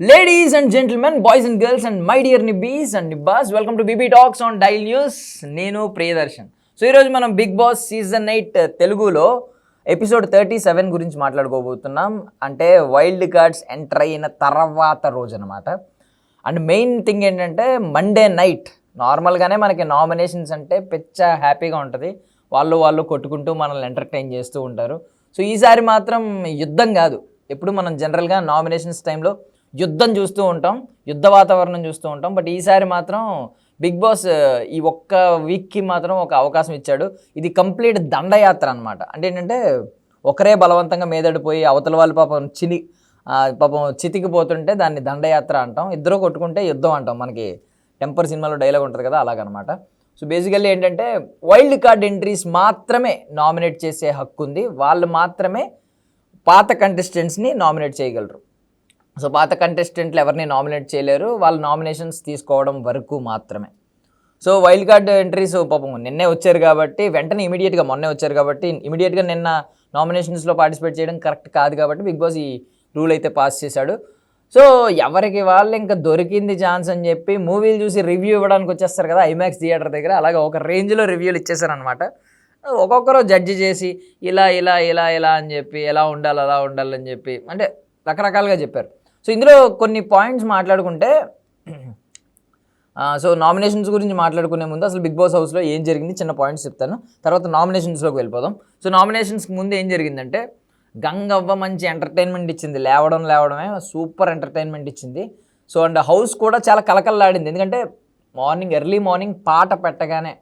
Ladies and gentlemen boys and girls and my dear nibbies and nibbas welcome to BB talks on dial news నేను Priyadarshan. So ఈరోజు మనం Bigg Boss season eight తెలుగులో episode thirty seven గురించి మాట్లాడుకోబోతున్నాం. అంటే wild cards enter అయిన తర్వాత రోజు అనమాట అండ్ మెయిన్ థింగ్ ఏంటంటే మండే నైట్ నార్మల్గానే మనకి నామినేషన్స్ అంటే పెచ్చ హ్యాపీగా ఉంటుంది. వాళ్ళు వాళ్ళు కొట్టుకుంటూ మనల్ని ఎంటర్టైన్ చేస్తూ ఉంటారు. సో ఈసారి మాత్రం యుద్ధం కాదు. ఎప్పుడు మనం జనరల్గా నామినేషన్స్ టైంలో యుద్ధం చూస్తూ ఉంటాం యుద్ధ వాతావరణం చూస్తూ ఉంటాం. బట్ ఈసారి మాత్రం బిగ్ బాస్ ఈ ఒక్క వీక్కి మాత్రం ఒక అవకాశం ఇచ్చాడు. ఇది కంప్లీట్ దండయాత్ర అనమాట అంటే ఏంటంటే ఒకరే బలవంతంగా మీదడిపోయి అవతల వాళ్ళు పాపం చిని పాపం చితికిపోతుంటే దాన్ని దండయాత్ర అంటాం. ఇద్దరు కొట్టుకుంటే యుద్ధం అంటాం. మనకి టెంపర్ సినిమాలో డైలాగ్ ఉంటుంది కదా అలాగనమాట. సో బేసికల్లీ ఏంటంటే వైల్డ్ కార్డ్ ఎంట్రీస్ మాత్రమే నామినేట్ చేసే హక్కు ఉంది వాళ్ళు మాత్రమే పాత కంటెస్టెంట్స్ని నామినేట్ చేయగలరు. సో పాత కంటెస్టెంట్లు ఎవరిని నామినేట్ చేయలేరు. వాళ్ళ నామినేషన్స్ తీసుకోవడం వరకు మాత్రమే. సో వైల్డ్ కార్డ్ ఎంట్రీస్ పాపం నిన్నే వచ్చారు కాబట్టి వెంటనే ఇమీడియట్గా మొన్నే వచ్చారు కాబట్టి ఇమీడియట్గా నిన్న నామినేషన్స్లో పార్టిసిపేట్ చేయడం కరెక్ట్ కాదు కాబట్టి బిగ్ బాస్ ఈ రూల్ అయితే పాస్ చేశాడు. సో ఎవరికి వాళ్ళు ఇంకా దొరికింది ఛాన్స్ అని చెప్పి మూవీలు చూసి రివ్యూ ఇవ్వడానికి వచ్చేస్తారు కదా ఐమాక్స్ థియేటర్ దగ్గర. అలాగే ఒక రేంజ్లో రివ్యూలు ఇచ్చేసారనమాట ఒక్కొక్కరు జడ్జి చేసి ఇలా ఇలా ఇలా ఇలా అని చెప్పి ఎలా ఉండాలి అలా ఉండాలని చెప్పి అంటే రకరకాలుగా చెప్పారు. సో ఇందులో కొన్ని పాయింట్స్ మాట్లాడుకుంటే సో నామినేషన్స్ గురించి మాట్లాడుకునే ముందు అసలు బిగ్ బాస్ హౌస్లో ఏం జరిగింది చిన్న పాయింట్స్ చెప్తాను. తర్వాత నామినేషన్స్లోకి వెళ్ళిపోదాం. సో నామినేషన్స్కి ముందు ఏం జరిగిందంటే గంగవ్వ మంచి ఎంటర్టైన్మెంట్ ఇచ్చింది. లేవడం లేవడమే సూపర్ ఎంటర్టైన్మెంట్ ఇచ్చింది. సో అండ్ హౌస్ కూడా చాలా కలకల్లాడింది ఎందుకంటే మార్నింగ్ ఎర్లీ మార్నింగ్ పాట పెట్టగానే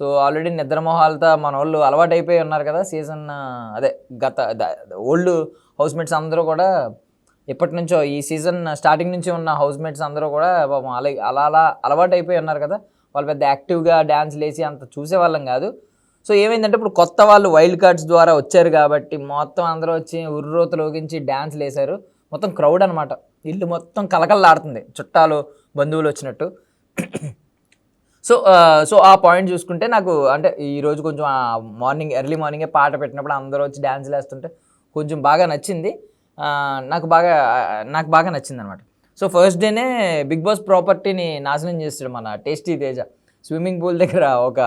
సో ఆల్రెడీ నిద్రమోహాలతో మన వాళ్ళు అలవాటు అయిపోయి ఉన్నారు కదా సీజన్ అదే గత ఓల్డ్ హౌస్మేట్స్ అందరూ కూడా ఎప్పటి నుంచో ఈ సీజన్ స్టార్టింగ్ నుంచి ఉన్న హౌస్ మేట్స్ అందరూ కూడా పాపం అలా అలా అలా అలవాటు అయిపోయి ఉన్నారు కదా. వాళ్ళు పెద్ద యాక్టివ్గా డ్యాన్స్ లేసి అంత చూసేవాళ్ళం కాదు. సో ఏమైందంటే ఇప్పుడు కొత్త వాళ్ళు వైల్డ్ కార్డ్స్ ద్వారా వచ్చారు కాబట్టి మొత్తం అందరూ వచ్చి ఉర్రోతలోగించి డ్యాన్స్ వేశారు మొత్తం క్రౌడ్ అనమాట ఇల్లు మొత్తం కలకల్లాడుతుంది చుట్టాలు బంధువులు వచ్చినట్టు. సో సో ఆ పాయింట్ చూసుకుంటే నాకు అంటే ఈరోజు కొంచెం మార్నింగ్ ఎర్లీ మార్నింగే పాట పెట్టినప్పుడు అందరూ వచ్చి డ్యాన్స్ వేస్తుంటే కొంచెం బాగా నచ్చింది. నాకు బాగా నాకు బాగా నచ్చింది అనమాట సో ఫస్ట్ డేనే బిగ్ బాస్ ప్రాపర్టీని నాశనం చేస్తాడు మన టేస్టీ తేజ. స్విమ్మింగ్ పూల్ దగ్గర ఒక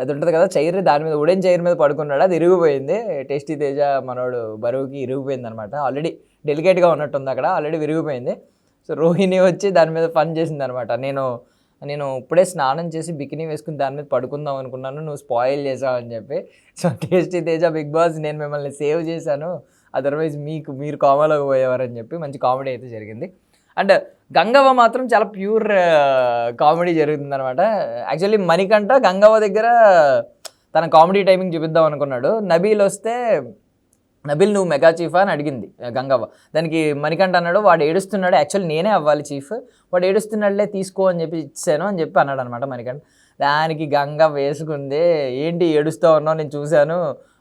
అది ఉంటుంది కదా చైర్ దాని మీద ఉడెన్ చైర్ మీద పడుకున్నాడు అది ఇరిగిపోయింది. టేస్టీ తేజ మనోడు బరువుకి ఇరిగిపోయింది అనమాట ఆల్రెడీ డెలికేట్గా ఉన్నట్టుంది అక్కడ ఆల్రెడీ విరిగిపోయింది. సో రోహిణి వచ్చి దాని మీద ఫన్ చేసింది అనమాట నేను నేను ఇప్పుడే స్నానం చేసి బికినీ వేసుకుని దాని మీద పడుకుందాం అనుకున్నాను నువ్వు స్పాయిల్ చేసావు అని చెప్పి. So tasty Teja Bigg Boss నేను మిమ్మల్ని సేవ్ చేశాను. అదర్వైజ్ మీకు మీరు కామలోకి పోయేవారని చెప్పి మంచి కామెడీ అయితే జరిగింది. అండ్ గంగవ్వ మాత్రం చాలా ప్యూర్ కామెడీ జరుగుతుంది అనమాట యాక్చువల్లీ మణికంఠ గంగవ్వ దగ్గర తన కామెడీ టైమింగ్ చూపిద్దాం అనుకున్నాడు. నబీల్ వస్తే నబిల్ నువ్వు మెగా చీఫ్ అని అడిగింది గంగవ్వ. దానికి మణికంఠ అన్నాడు వాడు ఏడుస్తున్నాడు. యాక్చువల్లీ నేనే అవ్వాలి చీఫ్. వాడు ఏడుస్తున్నాడులే తీసుకో అని చెప్పి ఇచ్చాను అని చెప్పి అన్నాడు అనమాట మణికంఠ. దానికి గంగ వేసుకుంది ఏంటి ఏడుస్తూ ఉన్నావు? నేను చూశాను.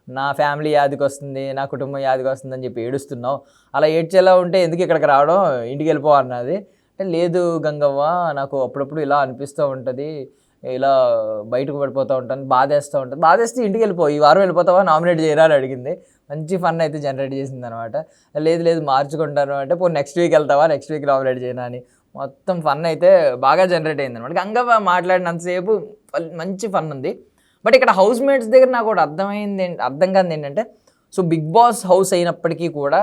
నా ఫ్యామిలీ యాదికి వస్తుంది నా కుటుంబం యాదికి వస్తుంది అని చెప్పి ఏడుస్తున్నావు. అలా ఏడ్చేలా ఉంటే ఎందుకు ఇక్కడికి రావడం? ఇంటికి వెళ్ళిపో అన్నది. అంటే లేదు గంగవ్వ నాకు అప్పుడప్పుడు ఇలా అనిపిస్తూ ఉంటుంది ఇలా బయటకు పడిపోతూ ఉంటాను బాధేస్తూ ఉంటుంది. బాధేస్తే ఇంటికి వెళ్ళిపో ఈ వారం వెళ్ళిపోతావా? నామినేట్ చేయరా అని అడిగింది. మంచి ఫన్ అయితే జనరేట్ చేసింది అనమాట లేదు లేదు మార్చుకుంటాను అంటే పో నెక్స్ట్ వీక్ వెళ్తావా? నెక్స్ట్ వీక్ నామినేట్ చేయనా అని. మొత్తం ఫన్ అయితే బాగా జనరేట్ అయింది అనమాట గంగవ్వ మాట్లాడినంతసేపు మంచి ఫన్ ఉంది. బట్ ఇక్కడ హౌస్ మేట్స్ దగ్గర నాకు ఒకటి అర్థమైంది అర్థం కాదు ఏంటంటే సో బిగ్ బాస్ హౌస్ అయినప్పటికీ కూడా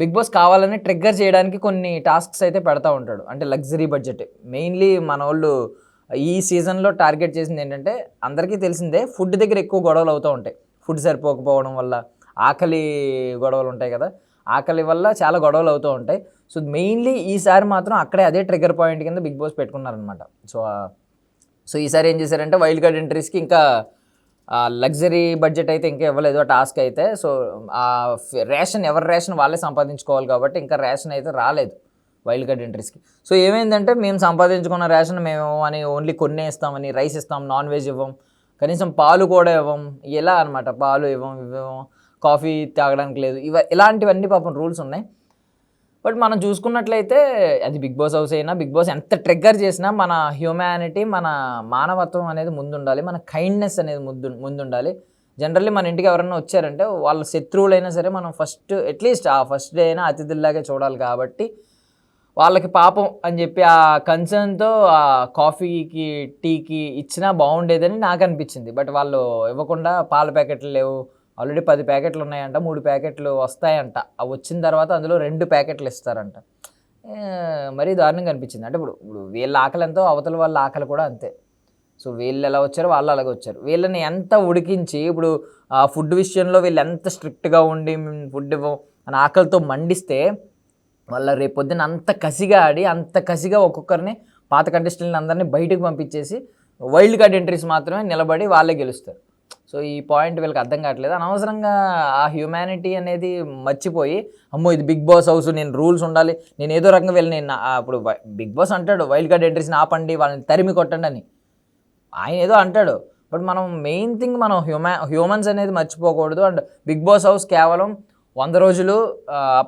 బిగ్ బాస్ కావాలని ట్రిగ్గర్ చేయడానికి కొన్ని టాస్క్స్ అయితే పెడతా ఉంటాడు. అంటే లగ్జరీ బడ్జెట్. మెయిన్లీ మన వాళ్ళు ఈ సీజన్లో టార్గెట్ చేసింది ఏంటంటే అందరికీ తెలిసిందే ఫుడ్ దగ్గర ఎక్కువ గొడవలు అవుతూ ఉంటాయి. ఫుడ్ సరిపోకపోవడం వల్ల ఆకలి గొడవలు ఉంటాయి కదా. ఆకలి వల్ల చాలా గొడవలు అవుతూ ఉంటాయి. సో మెయిన్లీ ఈసారి మాత్రం అక్కడే అదే ట్రిగ్గర్ పాయింట్ కింద బిగ్ బాస్ పెట్టుకున్నారనమాట సో సో ఈసారి ఏం చేశారంటే వైల్డ్ కార్డ్ ఎంట్రీస్కి ఇంకా లగ్జరీ బడ్జెట్ అయితే ఇంకా ఇవ్వలేదు ఆ టాస్క్ అయితే. సో ఆ రేషన్ ఎవరి రేషన్ వాళ్ళే సంపాదించుకోవాలి కాబట్టి ఇంకా రేషన్ అయితే రాలేదు వైల్డ్ కార్డ్ ఎంట్రీస్కి. సో ఏమైందంటే మేము సంపాదించుకున్న రేషన్ మేము అని ఓన్లీ కొన్నే ఇస్తామని రైస్ ఇస్తాం నాన్ వెజ్ ఇవ్వం కనీసం పాలు కూడా ఇవ్వం ఇలా అనమాట పాలు ఇవ్వం ఇవ్వం కాఫీ తాగడానికి లేదు. ఇవ ఇలాంటివన్నీ పాపం రూల్స్ ఉన్నాయి. బట్ మనం చూసుకున్నట్లయితే అది బిగ్ బాస్ హౌస్ అయినా బిగ్ బాస్ ఎంత ట్రిగ్గర్ చేసినా మన హ్యూమానిటీ మన మానవత్వం అనేది ముందుండాలి మన కైండ్నెస్ అనేది ముందు ముందుండాలి. జనరల్లీ మన ఇంటికి ఎవరైనా వచ్చారంటే వాళ్ళ శత్రువులైనా సరే మనం ఫస్ట్ అట్లీస్ట్ ఆ ఫస్ట్ డే అయినా అతిథుల్లాగే చూడాలి కాబట్టి వాళ్ళకి పాపం అని చెప్పి ఆ కన్సర్న్తో ఆ కాఫీకి టీకి ఇచ్చినా బాగుండేదని నాకు అనిపించింది. బట్ వాళ్ళు ఇవ్వకుండా పాల ప్యాకెట్లు లేవు ఆల్రెడీ పది ప్యాకెట్లు ఉన్నాయంట మూడు ప్యాకెట్లు వస్తాయంట. అవి వచ్చిన తర్వాత అందులో రెండు ప్యాకెట్లు ఇస్తారంట. మరీ దారుణంగా అనిపించింది. అంటే ఇప్పుడు ఇప్పుడు వీళ్ళ ఆకలి ఎంతో అవతల వాళ్ళ ఆకలి కూడా అంతే. సో వీళ్ళు ఎలా వచ్చారో వాళ్ళు అలాగే వచ్చారు. వీళ్ళని ఎంత ఉడికించి ఇప్పుడు ఆ ఫుడ్ విషయంలో వీళ్ళు ఎంత స్ట్రిక్ట్గా ఉండి ఫుడ్ ఇవ్వం అని ఆకలితో మండిస్తే వాళ్ళ రేపొద్దున అంత కసిగా ఆడి అంత కసిగా ఒక్కొక్కరిని పాత కంటెస్టెంట్ని అందరినీ బయటకు పంపించేసి వైల్డ్ కార్డ్ ఎంట్రీస్ మాత్రమే నిలబడి వాళ్ళే గెలుస్తారు. సో ఈ పాయింట్ వీళ్ళకి అర్థం కావట్లేదు. అనవసరంగా ఆ హ్యూమానిటీ అనేది మర్చిపోయి అమ్మో ఇది బిగ్ బాస్ హౌస్ నేను రూల్స్ ఉండాలి నేను ఏదో రకంగా వెళ్ళి నేను అప్పుడు బిగ్ బాస్ అంటాడు వైల్డ్ కార్డ్ ఎంట్రీస్ని ఆపండి వాళ్ళని తరిమి కొట్టండి అని. ఆయన ఏదో అంటాడు. బట్ మనం మెయిన్ థింగ్ మనం హ్యూమా హ్యూమన్స్ అనేది మర్చిపోకూడదు. అండ్ బిగ్ బాస్ హౌస్ కేవలం వంద రోజులు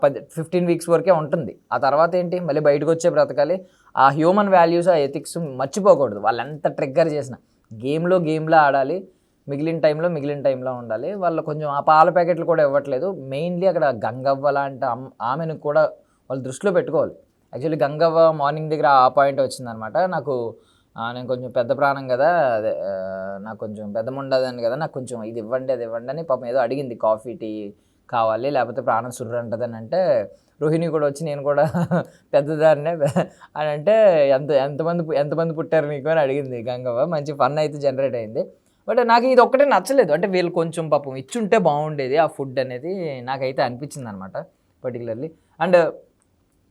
పది ఫిఫ్టీన్ వీక్స్ వరకే ఉంటుంది. ఆ తర్వాత ఏంటి? మళ్ళీ బయటకు వచ్చే బ్రతకాలి. ఆ హ్యూమన్ వాల్యూస్ ఆ ఎథిక్స్ మర్చిపోకూడదు. వాళ్ళు ఎంత ట్రిగ్గర్ చేసిన. గేమ్లో గేమ్లో ఆడాలి. మిగిలిన టైంలో మిగిలిన టైంలో ఉండాలి. వాళ్ళు కొంచెం ఆ పాల ప్యాకెట్లు కూడా ఇవ్వట్లేదు. మెయిన్లీ అక్కడ గంగవ్వ లాంటి ఆమెను కూడా వాళ్ళు దృష్టిలో పెట్టుకోవాలి. యాక్చువల్లీ గంగవ్వ మార్నింగ్ దగ్గర ఆ పాయింట్ వచ్చిందనమాట. నాకు నేను కొంచెం పెద్ద ప్రాణం కదా అదే నాకు కొంచెం పెద్ద ఉండదని కదా నాకు కొంచెం ఇది ఇవ్వండి అది ఇవ్వండి అని పాపం ఏదో అడిగింది. కాఫీ టీ కావాలి లేకపోతే ప్రాణం సుర్రు అంటదని అంటే రోహిణి కూడా వచ్చి నేను కూడా పెద్దదాన్నే అని అంటే ఎంత ఎంతమంది ఎంతమంది పుట్టారు నీకు అని అడిగింది గంగవ్వ. మంచి ఫన్ అయితే జనరేట్ అయింది. బట్ నాకు ఇది ఒక్కటే నచ్చలేదు. అంటే వీళ్ళు కొంచెం పాపం ఇచ్చుంటే బాగుండేది ఆ ఫుడ్ అనేది నాకైతే అనిపించింది అనమాట పర్టికులర్లీ. అండ్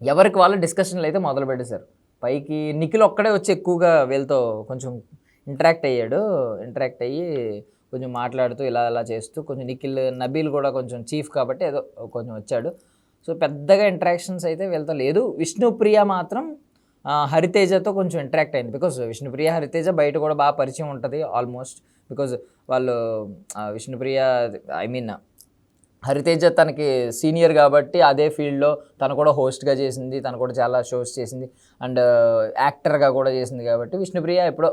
ఎవరికి వాళ్ళు డిస్కషన్లు అయితే మొదలు పెట్టేశారు. పైకి నిఖిల్ ఒక్కడే వచ్చి ఎక్కువగా వీళ్ళతో కొంచెం ఇంటరాక్ట్ అయ్యాడు. ఇంటరాక్ట్ అయ్యి కొంచెం మాట్లాడుతూ ఇలా ఇలా చేస్తూ కొంచెం నిఖిల్ నబీల్ కూడా కొంచెం చీఫ్ కాబట్టి ఏదో కొంచెం వచ్చాడు. సో పెద్దగా ఇంటరాక్షన్స్ అయితే వీళ్ళతో లేదు. విష్ణుప్రియ మాత్రం హరితేజతో కొంచెం ఇంటరాక్ట్ అయింది. బికాజ్ విష్ణుప్రియ హరితేజ బయట కూడా బాగా పరిచయం ఉంటుంది ఆల్మోస్ట్ బికాజ్ వాళ్ళు విష్ణుప్రియ ఐ మీన్ హరితేజ తనకి సీనియర్ కాబట్టి అదే ఫీల్డ్లో తను కూడా హోస్ట్గా చేసింది తను కూడా చాలా షోస్ చేసింది. అండ్ యాక్టర్గా కూడా చేసింది కాబట్టి విష్ణుప్రియ ఎప్పుడో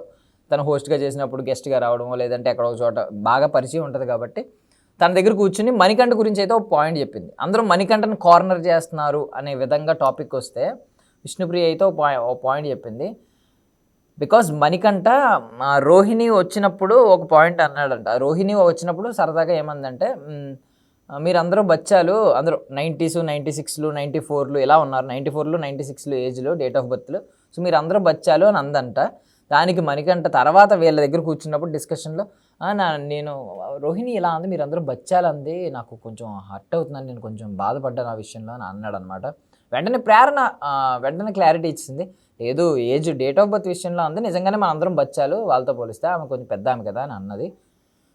తను హోస్ట్గా చేసినప్పుడు గెస్ట్గా రావడమో లేదంటే ఎక్కడో ఒక చోట బాగా పరిచయం ఉంటుంది కాబట్టి తన దగ్గర కూర్చుని మణికంఠ గురించి అయితే ఒక పాయింట్ చెప్పింది. అందరూ మణికంఠను కార్నర్ చేస్తున్నారు అనే విధంగా టాపిక్ వస్తే విష్ణుప్రియ అయితే ఒక పాయింట్ చెప్పింది. బికాజ్ మణికంఠ రోహిణి వచ్చినప్పుడు ఒక పాయింట్ అన్నాడంట. రోహిణి వచ్చినప్పుడు సరదాగా ఏమందంటే మీరందరూ బచ్చాలు అందరూ నైంటీస్ నైంటీ సిక్స్లు నైంటీ ఫోర్లు ఇలా ఉన్నారు. నైంటీ ఫోర్లు నైంటీ సిక్స్లు ఏజ్లో డేట్ ఆఫ్ బర్త్లు. సో మీరు అందరూ బచ్చాలు అని అందంట. దానికి మణికంఠ తర్వాత వీళ్ళ దగ్గర కూర్చున్నప్పుడు డిస్కషన్లో నా నేను రోహిణి ఇలా అంది మీరు అందరూ బచ్చాలంది నాకు కొంచెం హర్ట్ అవుతుందని నేను కొంచెం బాధపడ్డాను ఆ విషయంలో అని అన్నాడు అనమాట వెంటనే ప్రేరణ వెంటనే క్లారిటీ ఇచ్చింది. లేదు ఏజ్ డేట్ ఆఫ్ బర్త్ విషయంలో అంది. నిజంగానే మన అందరం బచ్చాలు వాళ్ళతో పోలిస్తే ఆమె కొంచెం పెద్ద ఆమె కదా అని అన్నది.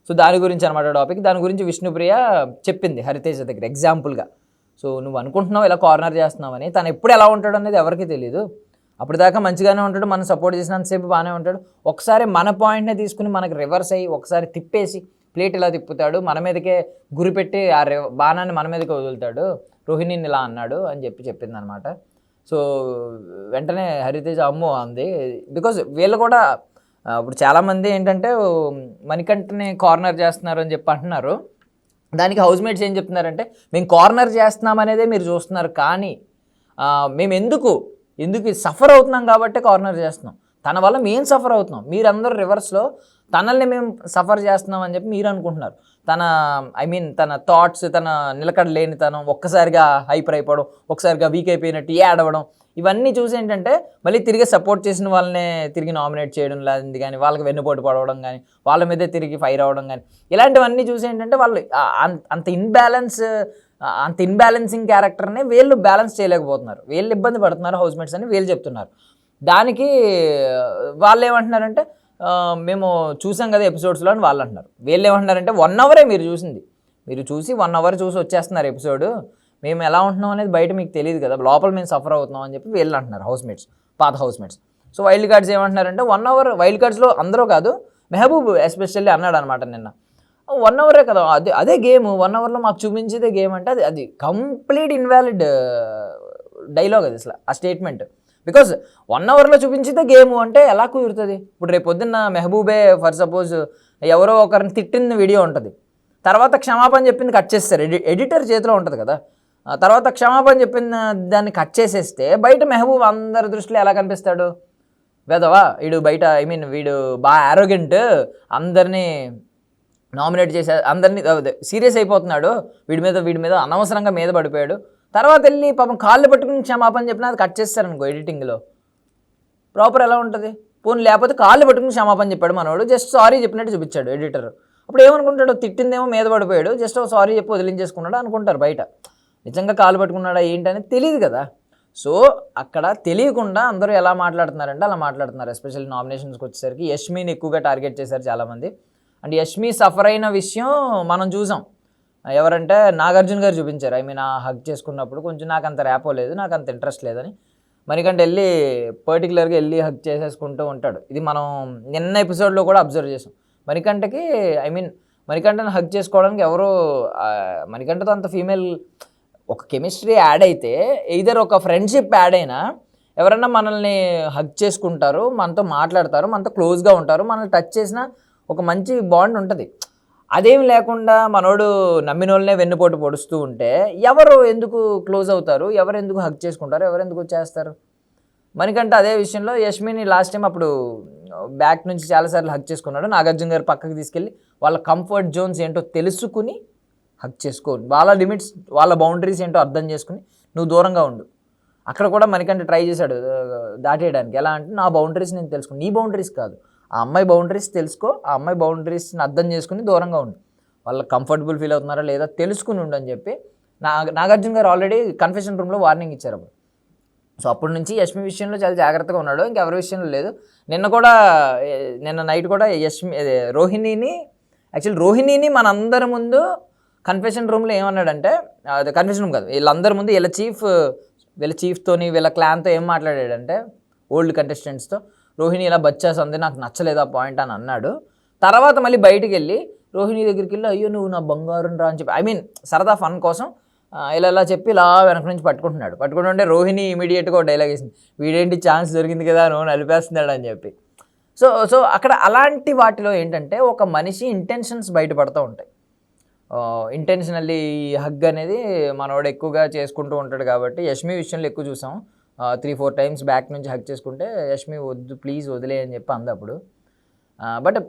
సో దాని గురించి అనమాట టాపిక్ దాని గురించి విష్ణుప్రియ చెప్పింది హరితేజ దగ్గర ఎగ్జాంపుల్గా సో నువ్వు అనుకుంటున్నావు ఇలా కార్నర్ చేస్తున్నావని. తను ఎప్పుడు ఎలా ఉంటాడు అనేది ఎవరికీ తెలియదు అప్పటిదాకా మంచిగానే ఉంటాడు మనం సపోర్ట్ చేసినంతసేపు బాగానే ఉంటాడు. ఒకసారి మన పాయింట్నే తీసుకుని మనకి రివర్స్ అయ్యి ఒకసారి తిప్పేసి ప్లేట్ ఇలా తిప్పుతాడు. మన మీదకే గురిపెట్టి ఆ రి బాణాన్ని మన మీదకే వదులుతాడు. రోహిణిని ఇలా అన్నాడు అని చెప్పి చెప్పింది అనమాట సో వెంటనే హరితేజ అమ్మో అంది. బికాజ్ వీళ్ళు కూడా ఇప్పుడు చాలామంది ఏంటంటే మణికంఠని కార్నర్ చేస్తున్నారు అని చెప్పి అంటున్నారు. దానికి హౌస్ మేట్స్ ఏం చెప్తున్నారంటే మేము కార్నర్ చేస్తున్నాం అనేదే మీరు చూస్తున్నారు కానీ మేము ఎందుకు ఎందుకు సఫర్ అవుతున్నాం కాబట్టి కార్నర్ చేస్తున్నాం? తన వల్ల మేము సఫర్ అవుతున్నాం. మీరందరూ రివర్స్లో తనల్ని మేము సఫర్ చేస్తున్నాం అని చెప్పి మీరు అనుకుంటున్నారు. తన ఐ మీన్ తన థాట్స్ తన నిలకడ లేనితనం ఒక్కసారిగా హైపర్ అయిపోవడం ఒక్కసారిగా వీక్ అయిపోయినట్టు ఏడవడం ఇవన్నీ చూసి ఏంటంటే మళ్ళీ తిరిగి సపోర్ట్ చేసిన వాళ్ళనే తిరిగి నామినేట్ చేయడం లాంటిది కానీ వాళ్ళకి వెన్నుపోటు పడవడం కానీ వాళ్ళ మీదే తిరిగి ఫైర్ అవ్వడం కానీ ఇలాంటివన్నీ చూసి ఏంటంటే వాళ్ళు అంత ఇన్బ్యాలెన్స్ అంత ఇన్బ్యాలెన్సింగ్ క్యారెక్టర్ని వీళ్ళు బ్యాలెన్స్ చేయలేకపోతున్నారు. వీళ్ళు ఇబ్బంది పడుతున్నారు హౌస్మేట్స్ అని వీళ్ళు చెప్తున్నారు. దానికి వాళ్ళు ఏమంటున్నారంటే మేము చూసాం కదా ఎపిసోడ్స్లో అని వాళ్ళు అంటున్నారు. వీళ్ళు ఏమంటున్నారంటే వన్ అవరే మీరు చూసింది. మీరు చూసి వన్ అవర్ చూసి వచ్చేస్తున్నారు ఎపిసోడ్ మేము ఎలా ఉంటున్నాం అనేది బయట మీకు తెలియదు కదా. లోపల మేము సఫర్ అవుతున్నాం అని చెప్పి వీళ్ళు అంటున్నారు హౌస్మేట్స్ పాత హౌస్మేట్స్ సో వైల్డ్ కార్డ్స్ ఏమంటున్నారంటే వన్ అవర్ వైల్డ్ కార్డ్స్లో అందరూ కాదు మెహబూబ్ ఎస్పెషల్లీ అన్నాడు అనమాట నిన్న. వన్ అవరే కదా అదే అదే గేమ్ వన్ అవర్లో మాకు చూపించేదే గేమ్ అంటే అది అది కంప్లీట్ ఇన్వాలిడ్ డైలాగ్ అది అసలు ఆ స్టేట్మెంట్ బికాజ్ వన్ అవర్లో చూపించితే గేమ్ అంటే ఎలా కుదురుతుంది? ఇప్పుడు రేపు పొద్దున్న మెహబూబే ఫర్ సపోజ్ ఎవరో ఒకరిని తిట్టిన వీడియో ఉంటుంది. తర్వాత క్షమాపణ చెప్పింది కట్ చేస్తారు. ఎడి ఎడిటర్ చేతిలో ఉంటుంది కదా. తర్వాత క్షమాపణ చెప్పిన దాన్ని కట్ చేసేస్తే బయట మెహబూబ్ అందరి దృష్టిలో ఎలా కనిపిస్తాడు? వేదవా వీడు బయట ఐ మీన్ వీడు బాగా ఆరోగెంట్ అందరినీ నామినేట్ చేసే అందరినీ సీరియస్ అయిపోతున్నాడు. వీడి మీద వీడి మీద అనవసరంగా మీద పడిపోయాడు. తర్వాత వెళ్ళి పాపం కాళ్ళు పట్టుకుని క్షమాపణ చెప్పినా అది కట్ చేస్తారనుకో ఎడిటింగ్లో. ప్రాపర్ ఎలా ఉంటుంది? పోనీ లేకపోతే కాళ్ళు పట్టుకుని క్షమాపణ చెప్పాడు మనవాడు జస్ట్ సారీ చెప్పినట్టు చూపించాడు ఎడిటర్. అప్పుడు ఏమనుకుంటాడు తిట్టిందేమో మీద పడిపోయాడు జస్ట్ సారీ చెప్పి వదిలించేసుకున్నాడు అనుకుంటారు బయట. నిజంగా కాళ్ళు పట్టుకున్నాడా ఏంటనేది తెలియదు కదా. సో అక్కడ తెలియకుండా అందరూ ఎలా మాట్లాడుతున్నారంటే అలా మాట్లాడుతున్నారు ఎస్పెషల్లీ నామినేషన్స్కి వచ్చేసరికి. యష్మిని ఎక్కువగా టార్గెట్ చేశారు చాలామంది. అండ్ యష్మి సఫర్ అయిన విషయం మనం చూసాం. ఎవరంటే నాగార్జున గారు చూపించారు. ఐ మీన్ ఆ హగ్ చేసుకున్నప్పుడు కొంచెం నాకు అంత ర్యాపో లేదు నాకు అంత ఇంట్రెస్ట్ లేదని. మరికంటే వెళ్ళి పర్టికులర్గా వెళ్ళి హగ్ చేసేసుకుంటూ ఉంటాడు. ఇది మనం నిన్న ఎపిసోడ్లో కూడా అబ్జర్వ్ చేసాం మణికంఠకి ఐ మీన్ మణికంఠని హగ్ చేసుకోవడానికి ఎవరు మరికంటతో మణికంఠతో అంత ఫీమేల్ ఒక కెమిస్ట్రీ యాడ్ అయితే ఎయిదర్ ఒక ఫ్రెండ్షిప్ యాడ్ అయినా ఎవరన్నా మనల్ని హగ్ చేసుకుంటారు మనతో మాట్లాడతారు మనతో క్లోజ్గా ఉంటారు మనల్ని టచ్ చేసిన ఒక మంచి బాండ్ ఉంటుంది. అదేం లేకుండా మనోడు నమ్మిన వాళ్ళనే వెన్నుపోటు పొడుస్తూ ఉంటే ఎవరు ఎందుకు క్లోజ్ అవుతారు? ఎవరు ఎందుకు హక్ చేసుకుంటారు? ఎవరు ఎందుకు చేస్తారు మనకంటే అదే విషయంలో యష్మిని లాస్ట్ టైం అప్పుడు బ్యాక్ నుంచి చాలాసార్లు హక్ చేసుకున్నాడు. నాగార్జున గారు పక్కకి తీసుకెళ్ళి వాళ్ళ కంఫర్ట్ జోన్స్ ఏంటో తెలుసుకుని హక్ చేసుకో వాళ్ళ లిమిట్స్ వాళ్ళ బౌండరీస్ ఏంటో అర్థం చేసుకుని నువ్వు దూరంగా ఉండు. అక్కడ కూడా మనకంటే ట్రై చేశాడు దాటేయడానికి. ఎలా అంటే నా బౌండరీస్ నేను తెలుసుకుని నీ బౌండరీస్ కాదు. ఆ అమ్మాయి బౌండరీస్ తెలుసుకో ఆ అమ్మాయి బౌండరీస్ని అర్థం చేసుకుని దూరంగా ఉండు. వాళ్ళు కంఫర్టబుల్ ఫీల్ అవుతున్నారా లేదా తెలుసుకుని ఉండు అని చెప్పి నా నాగార్జున గారు ఆల్రెడీ కన్ఫెషన్ రూమ్లో వార్నింగ్ ఇచ్చారు అప్పుడు. సో అప్పటి నుంచి యష్మి విషయంలో చాలా జాగ్రత్తగా ఉన్నాడు ఇంకెవరి విషయంలో లేదు. నిన్న కూడా నిన్న నైట్ కూడా యష్మి రోహిణిని యాక్చువల్ రోహిణిని మనందరి ముందు కన్ఫెషన్ రూమ్లో ఏమన్నాడంటే అది కన్ఫెషన్ రూమ్ కాదు వీళ్ళందరి ముందు వీళ్ళ చీఫ్ వీళ్ళ చీఫ్తోని వీళ్ళ క్లాన్తో ఏం మాట్లాడాడంటే ఓల్డ్ కంటెస్టెంట్స్తో రోహిణి ఇలా బచ్చేస్తుంది నాకు నచ్చలేదు ఆ పాయింట్ అని అన్నాడు. తర్వాత మళ్ళీ బయటికి వెళ్ళి రోహిణి దగ్గరికి వెళ్ళి అయ్యో నువ్వు నా బంగారం రా అని చెప్పి ఐ మీన్ సరదా ఫన్ కోసం ఇలా ఇలా చెప్పి ఇలా వెనక నుంచి పట్టుకుంటున్నాడు. పట్టుకుంటుంటే రోహిణి ఇమీడియట్గా ఒక డైలాగ్ వేసింది. వీడేంటి ఛాన్స్ దొరికింది కదా నువ్వు నలిపేస్తున్నాడు అని చెప్పి. సో సో అక్కడ అలాంటి వాటిలో ఏంటంటే ఒక మనిషి ఇంటెన్షన్స్ బయటపడుతూ ఉంటాయి. ఇంటెన్షనల్లీ హగ్ అనేది మనోడు ఎక్కువగా చేసుకుంటూ ఉంటాడు కాబట్టి యష్మి విషయంలో ఎక్కువ చూసాం. త్రీ ఫోర్ టైమ్స్ బ్యాక్ నుంచి హక్ చేసుకుంటే యష్మి వద్దు ప్లీజ్ వదిలే అని చెప్పి అంది అప్పుడు. బట్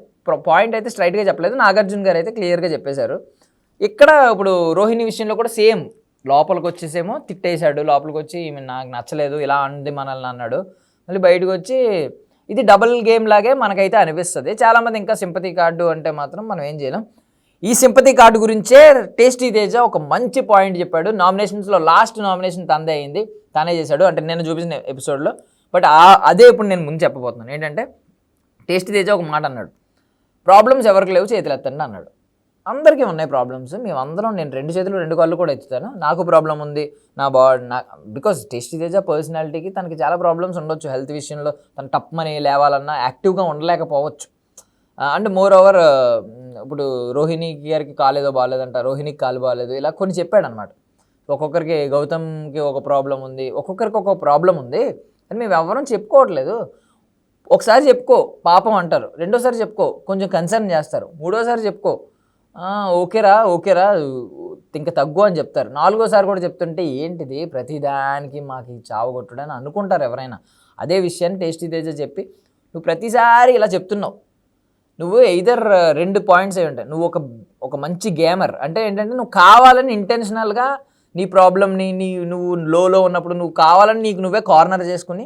పాయింట్ అయితే స్ట్రైట్గా చెప్పలేదు. నాగార్జున గారు అయితే క్లియర్గా చెప్పేశారు. ఇక్కడ ఇప్పుడు రోహిణి విషయంలో కూడా సేమ్ లోపలికి వచ్చేసేమో తిట్టేశాడు. లోపలికి వచ్చి ఈమె నాకు నచ్చలేదు ఇలా అంది మనల్ని అన్నాడు. మళ్ళీ బయటకు వచ్చి ఇది డబుల్ గేమ్ లాగే మనకైతే అనిపిస్తుంది. చాలామంది ఇంకా సింపతి కార్డు అంటే మాత్రం మనం ఏం చేయలేం. ఈ సింపతి కార్డు గురించే టేస్టీ తేజ ఒక మంచి పాయింట్ చెప్పాడు. నామినేషన్స్లో లాస్ట్ నామినేషన్ తందే అయింది. తానే చేశాడు. అంటే నేను చూపించిన ఎపిసోడ్లో బట్ అదే ఇప్పుడు నేను ముందు చెప్పబోతున్నాను. ఏంటంటే టేస్టీ తేజ ఒక మాట అన్నాడు. ప్రాబ్లమ్స్ ఎవరికి లేవు చేతులు ఎత్తండి అన్నాడు. అందరికీ ఉన్నాయి ప్రాబ్లమ్స్ మేము అందరం నేను రెండు చేతులు రెండు కాళ్ళు కూడా ఎత్తుతాను. నాకు ప్రాబ్లం ఉంది. నా బాడీ నా బికాస్ టేస్టీ తేజ పర్సనాలిటీకి తనకి చాలా ప్రాబ్లమ్స్ ఉండొచ్చు. హెల్త్ విషయంలో తను టప్మని లేవాలన్నా యాక్టివ్గా ఉండలేకపోవచ్చు. అండ్ మోర్ ఓవర్ ఇప్పుడు రోహిణి గారికి కాలేదో బాగాలేదంట రోహిణికి కాలు బాగాలేదు ఇలా కొన్ని చెప్పాడు అనమాట ఒక్కొక్కరికి గౌతమ్కి ఒక ప్రాబ్లం ఉంది ఒక్కొక్కరికి ఒక ప్రాబ్లం ఉంది అని మేము ఎవరూ చెప్పుకోవట్లేదు. ఒకసారి చెప్పుకో పాపం అంటారు రెండోసారి చెప్పుకో కొంచెం కన్సర్న్ చేస్తారు మూడోసారి చెప్పుకో ఓకేరా ఓకేరా ఇంకా తగ్గు అని చెప్తారు. నాలుగోసారి కూడా చెప్తుంటే ఏంటిది ప్రతిదానికి మాకు చావు కొట్టడని అనుకుంటారు ఎవరైనా. అదే విషయాన్ని టేస్టీ తేజ చెప్పి నువ్వు ప్రతిసారి ఇలా చెప్తున్నావు నువ్వు ఎయిదర్ uh, రెండు పాయింట్స్ అయి ఉంటాయి నువ్వు ఒక ఒక మంచి గేమర్ అంటే ఏంటంటే నువ్వు కావాలని ఇంటెన్షనల్గా నీ ప్రాబ్లమ్ని నీ నువ్వు లోలో ఉన్నప్పుడు నువ్వు కావాలని నీకు నువ్వే కార్నర్ చేసుకుని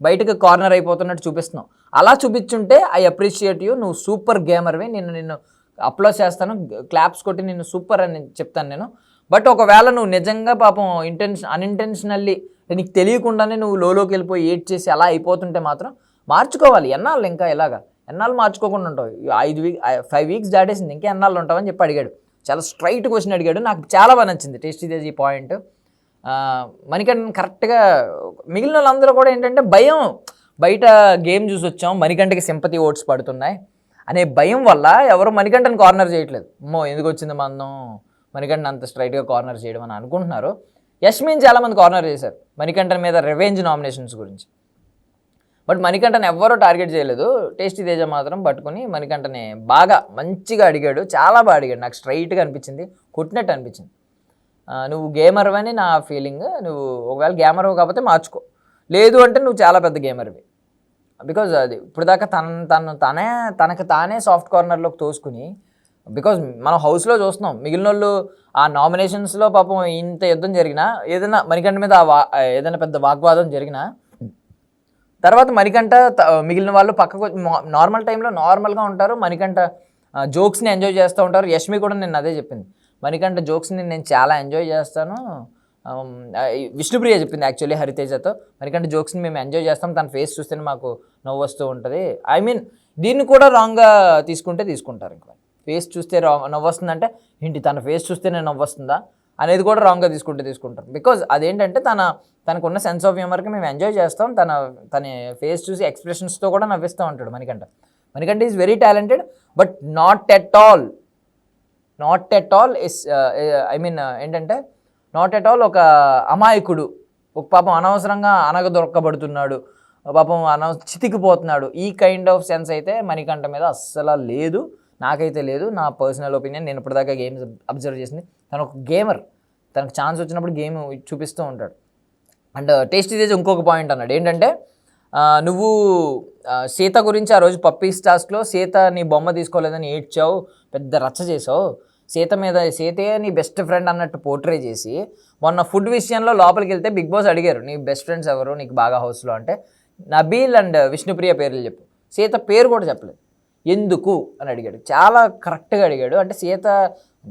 బయటకు కార్నర్ అయిపోతున్నట్టు చూపిస్తున్నావు. అలా చూపించుంటే ఐ అప్రిషియేట్ యూ నువ్వు సూపర్ గేమర్వి నేను నిన్ను అప్లోడ్ చేస్తాను క్లాప్స్ కొట్టి నిన్ను సూపర్ అని చెప్తాను నేను. బట్ ఒకవేళ నువ్వు నిజంగా పాపం ఇంటెన్షన్ అన్ఇంటెన్షనల్లీ నీకు తెలియకుండానే నువ్వు లోలోకి వెళ్ళిపోయి ఏడ్ చేసి అలా అయిపోతుంటే మాత్రం మార్చుకోవాలి ఎన్నాళ్ళు ఇంకా ఇలాగా? ఎన్నాళ్ళు మార్చుకోకుండా ఉంటావు? ఐదు వీక్ ఫైవ్ వీక్స్ దాటేసింది ఇంకా ఎన్నాళ్ళు ఉంటావని చెప్పి అడిగాడు. చాలా స్ట్రైట్ క్వశ్చన్ అడిగాడు. నాకు చాలా బాగా నచ్చింది టేస్టీ తేజ్ ఈ పాయింట్ మణికంఠన్ కరెక్ట్గా మిగిలిన వాళ్ళందరూ కూడా ఏంటంటే భయం. బయట గేమ్ చూసి వచ్చాం మణికంఠకి సింపతి ఓట్స్ పడుతున్నాయి అనే భయం వల్ల ఎవరు మణికంఠని కార్నర్ చేయట్లేదు. అమ్మో ఎందుకు వచ్చింది మనం మణికంఠన్ అంత స్ట్రైట్గా కార్నర్ చేయడం అని అనుకుంటున్నారు. యష్మిన్ చాలామంది కార్నర్ చేశారు మణికంఠన్ మీద రివెంజ్ నామినేషన్స్ గురించి. బట్ మణికంఠని ఎవ్వరూ టార్గెట్ చేయలేదు. టేస్టీ తేజ మాత్రం పట్టుకుని మణికంఠని బాగా మంచిగా అడిగాడు. చాలా బాగా అడిగాడు. నాకు స్ట్రైట్గా అనిపించింది. కొట్టినట్టు అనిపించింది. నువ్వు గేమర్ అని నా ఫీలింగ్ నువ్వు ఒకవేళ గేమర్ కాకపోతే మార్చుకో. లేదు అంటే నువ్వు చాలా పెద్ద గేమర్వి బికాజ్ అది ఇప్పుడు దాకా తన తను తనే తనకు తానే సాఫ్ట్ కార్నర్లోకి తోసుకుని బికాజ్ మనం హౌస్లో చూస్తున్నాం. మిగిలిన వాళ్ళు ఆ నామినేషన్స్లో పాపం ఇంత యుద్ధం జరిగినా ఏదైనా మణికంఠ మీద వా ఏదైనా పెద్ద వాగ్వాదం జరిగినా తర్వాత మణికంఠ మిగిలిన వాళ్ళు పక్కకు నార్మల్ టైంలో నార్మల్గా ఉంటారు. మణికంఠ జోక్స్ని ఎంజాయ్ చేస్తూ ఉంటారు. యష్మి కూడా నేను అదే చెప్పింది. మణికంఠ జోక్స్ని నేను చాలా ఎంజాయ్ చేస్తాను. విష్ణుప్రియ చెప్పింది యాక్చువల్లీ హరితేజతో. మణికంట జోక్స్ని మేము ఎంజాయ్ చేస్తాం. తన ఫేస్ చూస్తేనే మాకు నవ్వు వస్తూ ఉంటుంది. ఐ మీన్ దీన్ని కూడా రాంగ్గా తీసుకుంటే తీసుకుంటారు ఇంకా ఫేస్ చూస్తే రాంగ్ నవ్వు వస్తుందంటే ఏంటి తన ఫేస్ చూస్తేనే నవ్వు వస్తుందా? అనేది కూడా రాంగ్గా తీసుకుంటే తీసుకుంటారు. బికాజ్ అదేంటంటే తన తనకున్న సెన్స్ ఆఫ్ హ్యూమర్కి మేము ఎంజాయ్ చేస్తాం తన తన ఫేస్ చూసి ఎక్స్ప్రెషన్స్తో కూడా నవ్విస్తూ ఉంటాడు Manikanta. Manikanta is very talented but not at all not at all is I mean ఏంటంటే నాట్ ఎట్ ఆల్ ఒక అమాయకుడు. ఒక పాపం అనవసరంగా అనగ దొరకబడుతున్నాడు పాపం అనవ చితికిపోతున్నాడు. ఈ కైండ్ ఆఫ్ సెన్స్ అయితే మణికంఠ మీద అస్సలు లేదు. నాకైతే లేదు నా పర్సనల్ ఒపీనియన్. నేను ఇప్పటిదాకా గేమ్స్ అబ్జర్వ్ చేసింది. తను ఒక గేమర్ తనకు ఛాన్స్ వచ్చినప్పుడు గేమ్ చూపిస్తూ ఉంటాడు. అండ్ uh, టేస్టీ తేజ్ ఇంకొక పాయింట్ అన్నాడు. ఏంటంటే uh, నువ్వు uh, సీత గురించి ఆ రోజు పప్పీస్ టాస్క్లో సీత నీ బొమ్మ తీసుకోలేదని ఏడ్చావు పెద్ద రచ్చ చేసావు సీత మీద సీతే నీ బెస్ట్ ఫ్రెండ్ అన్నట్టు పోర్ట్రే చేసి మొన్న ఫుడ్ విషయంలో లోపలికి వెళ్తే బిగ్ బాస్ అడిగారు నీ బెస్ట్ ఫ్రెండ్స్ ఎవరు? నీకు బాగా హౌస్లో అంటే నబీల్ అండ్ విష్ణుప్రియ పేర్లు చెప్పు. సీత పేరు కూడా చెప్పలేదు. ఎందుకు అని అడిగాడు. చాలా కరెక్ట్గా అడిగాడు. అంటే సీత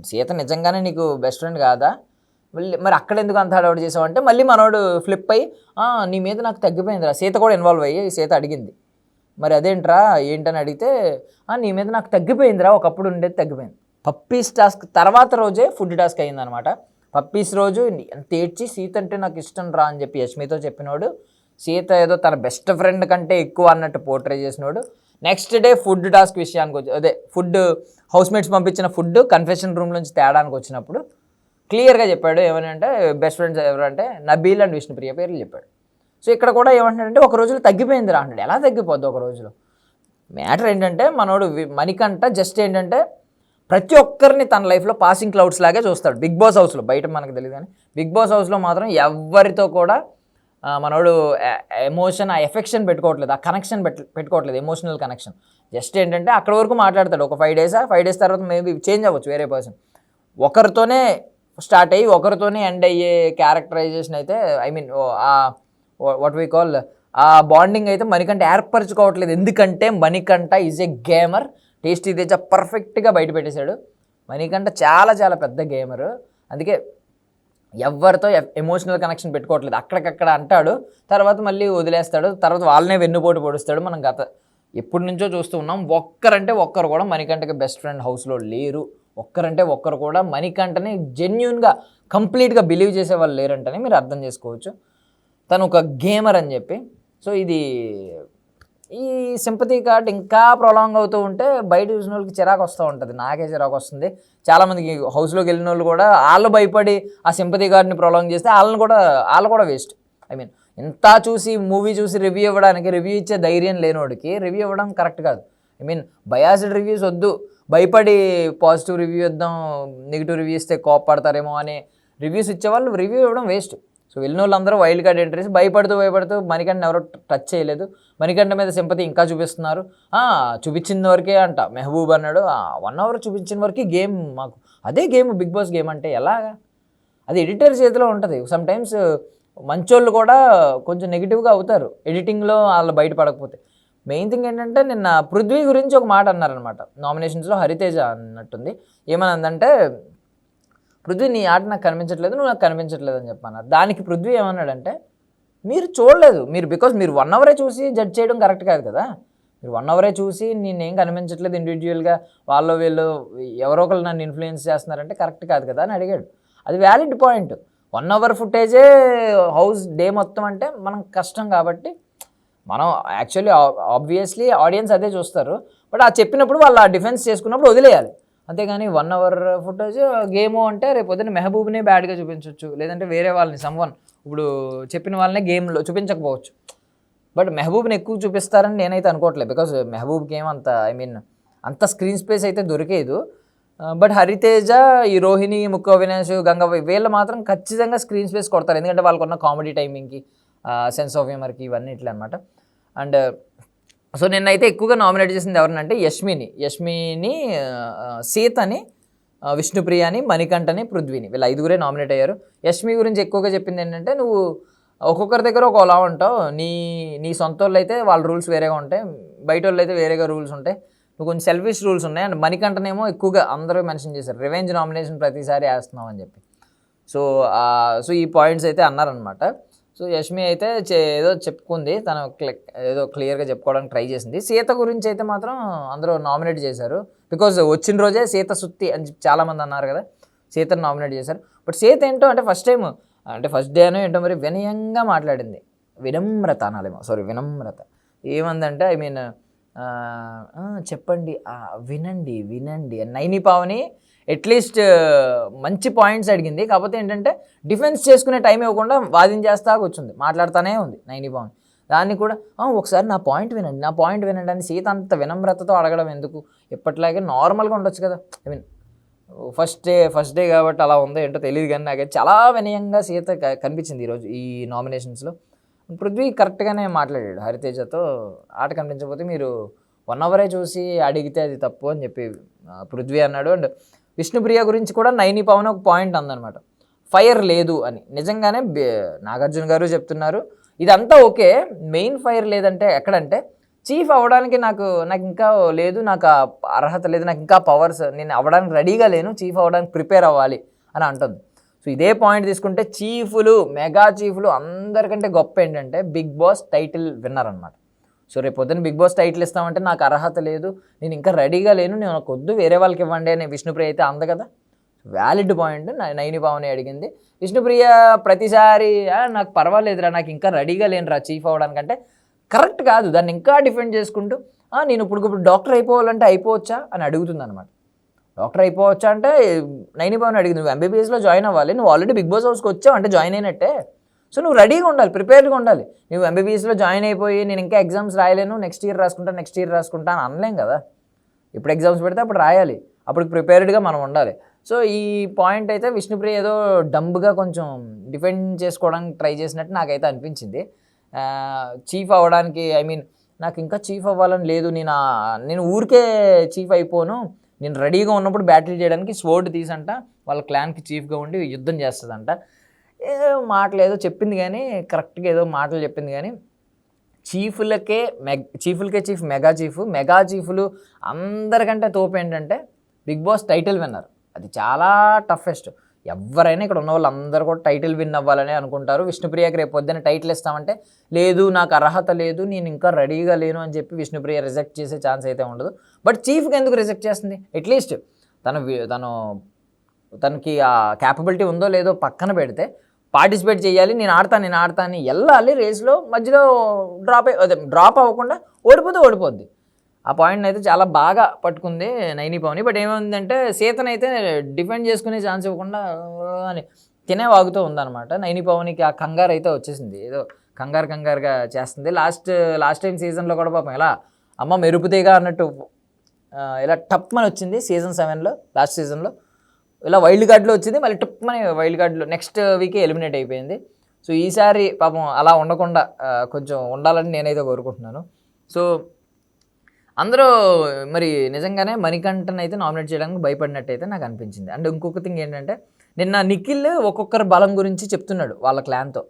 సీత నిజంగానే నీకు బెస్ట్ ఫ్రెండ్ కాదా? మళ్ళీ మరి అక్కడ ఎందుకు అంత హడావుడి చేసావు అంటే మళ్ళీ మనోడు ఫ్లిప్ అయ్యి నీ మీద నాకు తగ్గిపోయిందిరా. సీత కూడా ఇన్వాల్వ్ అయ్యి సీత అడిగింది. మరి అదేంట్రా? ఏంటని అడిగితే నీ మీద నాకు తగ్గిపోయిందిరా. ఒకప్పుడు ఉండేది తగ్గిపోయింది. పప్పీస్ టాస్క్ తర్వాత రోజే ఫుడ్ టాస్క్ అయిందనమాట పప్పీస్ రోజు ఎంత ఏడ్చి సీత అంటే నాకు ఇష్టం రా అని చెప్పి యష్మితో చెప్పినోడు. సీత ఏదో తన బెస్ట్ ఫ్రెండ్ కంటే ఎక్కువ అన్నట్టు పోర్ట్రే చేసినోడు. నెక్స్ట్ డే ఫుడ్ టాస్క్ విషయానికి వచ్చి అదే ఫుడ్ హౌస్మేట్స్ పంపించిన ఫుడ్ కన్ఫెషన్ రూమ్ నుంచి తేడానికి వచ్చినప్పుడు క్లియర్గా చెప్పాడు ఏమనంటే అంటే బెస్ట్ ఫ్రెండ్స్ ఎవరంటే నబీల్ అండ్ విష్ణుప్రియ పేర్లు చెప్పాడు. సో ఇక్కడ కూడా ఏమంటాడంటే ఒక రోజులో తగ్గిపోయింది రా అంటాడు ఎలా తగ్గిపోద్ది ఒక రోజులో? మ్యాటర్ ఏంటంటే మనోడు వి- మణికంఠ జస్ట్ ఏంటంటే ప్రతి ఒక్కరిని తన లైఫ్లో పాసింగ్ క్లౌడ్స్ లాగే చూస్తాడు. బిగ్ బాస్ హౌస్లో బయట మనకు తెలియదు కానీ బిగ్ బాస్ హౌస్లో మాత్రం ఎవరితో కూడా మనోడు ఎమోషన్ ఆ ఎఫెక్షన్ పెట్టుకోవట్లేదు ఆ కనెక్షన్ పెట్ పెట్టుకోవట్లేదు ఎమోషనల్ కనెక్షన్ జస్ట్ ఏంటంటే అక్కడ వరకు మాట్లాడతాడు. ఒక ఫైవ్ డేసా ఫైవ్ డేస్ తర్వాత మేబీ చేంజ్ అవ్వచ్చు వేరే పర్సన్ ఒకరితోనే స్టార్ట్ అయ్యి ఒకరితోనే ఎండ్ అయ్యే క్యారెక్టరైజేషన్ అయితే I mean uh what we call uh bonding అయితే మణికంఠ ఏర్పరచుకోవట్లేదు. ఎందుకంటే Manikanta is a gamer Tasty Teja పర్ఫెక్ట్గా బయట పెట్టేశాడు. మణికంఠ చాలా చాలా పెద్ద గేమర్ అందుకే ఎవరితో ఎమోషనల్ కనెక్షన్ పెట్టుకోవట్లేదు. అక్కడికక్కడ అంటాడు తర్వాత మళ్ళీ వదిలేస్తాడు తర్వాత వాళ్ళనే వెన్నుపోటు పొడుస్తాడు. మనం గత ఎప్పటి నుంచో చూస్తూ ఉన్నాం. ఒక్కరంటే ఒక్కరు కూడా మణికంఠకి బెస్ట్ ఫ్రెండ్ హౌస్లో లేరు. ఒక్కరంటే ఒక్కరు కూడా మణికంఠని జెన్యున్గా కంప్లీట్గా బిలీవ్ చేసే వాళ్ళు లేరంటని మీరు అర్థం చేసుకోవచ్చు. తను ఒక గేమర్ అని చెప్పి సో ఇది ఈ సింపతి కార్డ్ ఇంకా ప్రొలాంగ్ అవుతూ ఉంటే బయట చూసిన వాళ్ళకి చిరాకు వస్తూ ఉంటుంది. నాకే చిరాకు వస్తుంది. చాలామందికి హౌస్లోకి వెళ్ళిన వాళ్ళు కూడా వాళ్ళు భయపడి ఆ సింపతి కార్డ్ని ప్రొలాంగ్ చేస్తే వాళ్ళని కూడా వాళ్ళు కూడా వేస్ట్ ఐ మీన్ ఇంత చూసి మూవీ చూసి రివ్యూ ఇవ్వడానికి రివ్యూ ఇచ్చే ధైర్యం లేనివాడికి రివ్యూ ఇవ్వడం కరెక్ట్ కాదు. ఐ మీన్ బయాసిడ్ రివ్యూస్ వద్దు. భయపడి పాజిటివ్ రివ్యూ ఇద్దాం నెగిటివ్ రివ్యూ ఇస్తే కోపడతారేమో అని రివ్యూస్ ఇచ్చేవాళ్ళు రివ్యూ ఇవ్వడం వేస్ట్ సో వెళ్ళిన వాళ్ళందరూ వైల్డ్ కార్డ్ ఎంట్రీస్ భయపడుతూ భయపడుతూ మణికంఠ ఎవరో టచ్ చేయలేదు. మణికంఠ మీద సింపతి ఇంకా చూపిస్తున్నారు. చూపించిన వరకే అంట మెహబూబ్ అన్నాడు. వన్ అవర్ చూపించిన వరకే గేమ్ మాకు. అదే గేమ్ బిగ్ బాస్ గేమ్ అంటే ఎలాగా? అది ఎడిటర్ చేతిలో ఉంటుంది. సమ్ టైమ్స్ మంచోళ్ళు కూడా కొంచెం నెగిటివ్గా అవుతారు. ఎడిటింగ్లో వాళ్ళు బయటపడకపోతే మెయిన్ థింగ్ ఏంటంటే నిన్న పృథ్వీ గురించి ఒక మాట అన్నారనమాట నామినేషన్స్లో హరితేజ అన్నట్టుంది. ఏమనందంటే పృథ్వీ నీ ఆట నాకు కనిపించట్లేదు నువ్వు నాకు కనిపించట్లేదు అని చెప్పన్నారు. దానికి పృథ్వీ ఏమన్నాడంటే మీరు చూడలేదు మీరు బికాజ్ మీరు వన్ అవరే చూసి జడ్జ్ చేయడం కరెక్ట్ కాదు కదా. మీరు వన్ అవరే చూసి నేనేం కనిపించట్లేదు ఇండివిజువల్గా వాళ్ళు వీళ్ళు ఎవరో ఒకరు నన్ను ఇన్ఫ్లుయెన్స్ చేస్తున్నారంటే కరెక్ట్ కాదు కదా అని అడిగాడు. అది వ్యాలిడ్ పాయింట్ వన్ అవర్ ఫుటేజే హౌస్ డే మొత్తం అంటే మనం కష్టం కాబట్టి మనం యాక్చువల్లీ ఆబ్వియస్లీ ఆడియన్స్ అదే చూస్తారు. బట్ ఆ చెప్పినప్పుడు వాళ్ళు ఆ డిఫెన్స్ చేసుకున్నప్పుడు వదిలేయాలి. అంతేగాని వన్ అవర్ ఫుటేజ్ గేమ్ అంటే రేపు పొద్దున్న మెహబూబ్నే బ్యాడ్గా చూపించవచ్చు లేదంటే వేరే వాళ్ళని సమ్వన్ ఇప్పుడు చెప్పిన వాళ్ళనే గేమ్లో చూపించకపోవచ్చు. బట్ మెహబూబ్ని ఎక్కువ చూపిస్తారని నేనైతే అనుకోవట్లేదు. బికాజ్ మెహబూబ్కి గేమ్ అంత ఐ మీన్ అంత స్క్రీన్ స్పేస్ అయితే దొరికేదు. బట్ హరితేజ ఈ రోహిణి ముక్కు అవినాష్ గంగవ్వ వీళ్ళు మాత్రం ఖచ్చితంగా స్క్రీన్ స్పేస్ కొడతారు. ఎందుకంటే వాళ్ళకున్న కామెడీ టైమింగ్కి సెన్స్ ఆఫ్ హ్యూమర్కి ఇవన్నీ ఇట్లా అనమాట అండ్ సో నిన్నైతే ఎక్కువగా నామినేట్ చేసింది ఎవరినంటే యష్మిని. యష్మిని సీతని విష్ణుప్రియని మణికంఠని పృథ్వీని. వీళ్ళు ఐదుగురే నామినేట్ అయ్యారు. యష్మి గురించి ఎక్కువగా చెప్పింది ఏంటంటే నువ్వు ఒక్కొక్కరి దగ్గర ఒకలా ఉంటావు. నీ నీ సొంత వాళ్ళు అయితే వాళ్ళ రూల్స్ వేరేగా ఉంటాయి. బయట వాళ్ళు అయితే వేరేగా రూల్స్ ఉంటాయి. నువ్వు కొంచెం సెల్ఫిష్ రూల్స్ ఉన్నాయి. అండ్ మణికంఠనేమో ఎక్కువగా అందరూ మెన్షన్ చేశారు. రివెంజ్ నామినేషన్ ప్రతిసారి వేస్తున్నావు అని చెప్పి. సో సో ఈ పాయింట్స్ అయితే అన్నారనమాట సో యష్మి అయితే చే- ఏదో చెప్పుకుంది. తను ఏదో క్లియర్గా చెప్పుకోవడానికి ట్రై చేసింది. సీత గురించి అయితే మాత్రం అందరూ నామినేట్ చేశారు. బికాజ్ వచ్చిన రోజే సీత సుత్తి అని చెప్పి చాలామంది అన్నారు కదా సీతను నామినేట్ చేశారు. బట్ సీత ఏంటో అంటే ఫస్ట్ టైం అంటే ఫస్ట్ డే అనో ఏంటో మరి వినయంగా మాట్లాడింది. వినమ్రత అనాలేమో సారీ వినమ్రత. ఏమందంటే ఐ మీన్ చెప్పండి వినండి వినండి. నైని పావని అట్లీస్ట్ మంచి పాయింట్స్ అడిగింది. కాకపోతే ఏంటంటే డిఫెన్స్ చేసుకునే టైం ఇవ్వకుండా వాదించేస్తా కూర్చుంది. మాట్లాడుతూనే ఉంది నైని పవన్ దాన్ని కూడా ఒకసారి నా పాయింట్ వినండి నా పాయింట్ వినండి అని సీత అంత వినమ్రతతో అడగడం ఎందుకు? ఎప్పటిలాగే నార్మల్గా ఉండొచ్చు కదా. I mean first day first day కాబట్టి అలా ఉందో ఏంటో తెలియదు కానీ నాకైతే చాలా వినయంగా సీత కనిపించింది ఈరోజు ఈ నామినేషన్స్లో. పృథ్వీ కరెక్ట్గానే మాట్లాడాడు హరితేజతో. ఆట కనిపించకపోతే మీరు వన్ అవరే చూసి అడిగితే అది తప్పు అని చెప్పి పృథ్వీ అన్నాడు. అండ్ విష్ణుప్రియ గురించి కూడా నైని పవన్ ఒక పాయింట్ అందనమాట ఫైర్ లేదు అని. నిజంగానే నాగార్జున గారు చెప్తున్నారు. ఇదంతా ఓకే. మెయిన్ ఫైర్ లేదంటే ఎక్కడంటే చీఫ్ అవ్వడానికి నాకు నాకు ఇంకా లేదు నాకు ఆ అర్హత లేదు నాకు ఇంకా పవర్స్ నేను అవ్వడానికి రెడీగా లేను చీఫ్ అవ్వడానికి ప్రిపేర్ అవ్వాలి అని అంటుంది. సో ఇదే పాయింట్ తీసుకుంటే చీఫ్లు మెగా చీఫ్లు అందరికంటే గొప్ప ఏంటంటే బిగ్ బాస్ టైటిల్ విన్నర్ అనమాట సో రేపు పొద్దున్న బిగ్ బాస్ టైటిల్ ఇస్తామంటే నాకు అర్హత లేదు. నేను ఇంకా రెడీగా లేను. నేను నాకు వద్దు వేరే వాళ్ళకి ఇవ్వండి అని విష్ణుప్రియ అయితే అంద కదా. వ్యాలిడ్ పాయింట్ నైని భావని అడిగింది. విష్ణుప్రియ ప్రతిసారి నాకు పర్వాలేదురా నాకు ఇంకా రెడీగా లేనురా చీఫ్ అవ్వడానికంటే కరెక్ట్ కాదు. దాన్ని ఇంకా డిఫెండ్ చేసుకుంటూ నేను ఇప్పుడు ఇప్పుడు డాక్టర్ అయిపోవాలంటే అయిపోవచ్చా? అని అడుగుతుంది అనమాట డాక్టర్ అయిపోవచ్చా అంటే నైని భవన్ అడిగింది నువ్వు ఎంబీబీఎస్లో జాయిన్ అవ్వాలి. నువ్వు ఆల్రెడీ బిగ్ బాస్ హౌస్కి వచ్చావు అంటే జాయిన్ అయినట్టే. సో నువ్వు రెడీగా ఉండాలి ప్రిపేర్డ్గా ఉండాలి. నువ్వు ఎంబీబీఎస్లో జాయిన్ అయిపోయి నేను ఇంకా ఎగ్జామ్స్ రాయలేను నెక్స్ట్ ఇయర్ రాసుకుంటా నెక్స్ట్ ఇయర్ రాసుకుంటా అని అనలేం కదా. ఇప్పుడు ఎగ్జామ్స్ పెడితే అప్పుడు రాయాలి. అప్పుడు ప్రిపేర్డ్గా మనం ఉండాలి. సో ఈ పాయింట్ అయితే విష్ణుప్రియ ఏదో డంబ్గా కొంచెం డిఫెండ్ చేసుకోవడానికి ట్రై చేసినట్టు నాకైతే అనిపించింది. చీఫ్ అవ్వడానికి ఐ మీన్ నాకు ఇంకా చీఫ్ అవ్వాలని లేదు నేను నేను ఊరికే చీఫ్ అయిపోను. నేను రెడీగా ఉన్నప్పుడు బ్యాటిల్ చేయడానికి స్వోర్డ్ తీసంట వాళ్ళ క్లాన్కి చీఫ్గా ఉండి యుద్ధం చేస్తుందంట. ఏదో మాటలు ఏదో చెప్పింది కానీ కరెక్ట్గా ఏదో మాటలు చెప్పింది కానీ చీఫ్లకే మెగ్ చీఫ్లకే చీఫ్ మెగా చీఫ్. మెగా చీఫ్లు అందరికంటే తోపు ఏంటంటే బిగ్ బాస్ టైటిల్ విన్నర్ అది చాలా టఫెస్ట్ ఎవరైనా ఇక్కడ ఉన్న వాళ్ళందరూ కూడా టైటిల్ విన్ అవ్వాలని అనుకుంటారు. విష్ణుప్రియకి రేపు పొద్దున్న టైటిల్ ఇస్తామంటే లేదు నాకు అర్హత లేదు నేను ఇంకా రెడీగా లేను అని చెప్పి విష్ణుప్రియ రిజెక్ట్ చేసే ఛాన్స్ అయితే ఉండదు. బట్ చీఫ్కి ఎందుకు రిజెక్ట్ చేస్తుంది? అట్లీస్ట్ తను వి- తను తనకి ఆ క్యాపబిలిటీ ఉందో లేదో పక్కన పెడితే పార్టిసిపేట్ చేయాలి నేను ఆడతాను నేను ఆడతాను అని వెళ్ళాలి రేస్లో మధ్యలో డ్రాప్ అదే డ్రాప్ అవ్వకుండా ఓడిపోతే ఓడిపోద్ది. ఆ పాయింట్ అయితే చాలా బాగా పట్టుకుంది నైని పవని. బట్ ఏమైందంటే సీతను అయితే డిఫెండ్ చేసుకునే ఛాన్స్ ఇవ్వకుండా అని తినే వాగుతూ ఉందన్నమాట. నైని పవనికి ఆ కంగారు అయితే వచ్చేసింది. ఏదో కంగారు కంగారుగా చేస్తుంది. లాస్ట్ లాస్ట్ టైం సీజన్లో కూడా పాపం ఎలా అమ్మ మెరుపుతీగా అన్నట్టు ఇలా టప్మని వచ్చింది సీజన్ సెవెన్లో లాస్ట్ సీజన్లో ఇలా వైల్డ్ కార్డ్లో వచ్చింది. మళ్ళీ టప్మని వైల్డ్ కార్డ్లో నెక్స్ట్ వీకే ఎలిమినేట్ అయిపోయింది. సో ఈసారి పాపం అలా ఉండకుండా కొంచెం ఉండాలని నేనైతే కోరుకుంటున్నాను. సో అందరూ మరి నిజంగానే మణికంఠన్ అయితే నామినేట్ చేయడానికి భయపడినట్టు అయితే నాకు అనిపించింది. అండ్ ఇంకొక థింగ్ ఏంటంటే నిన్న నిఖిల్ ఒక్కొక్కరి బలం గురించి చెప్తున్నాడు వాళ్ళ క్లాన్తో.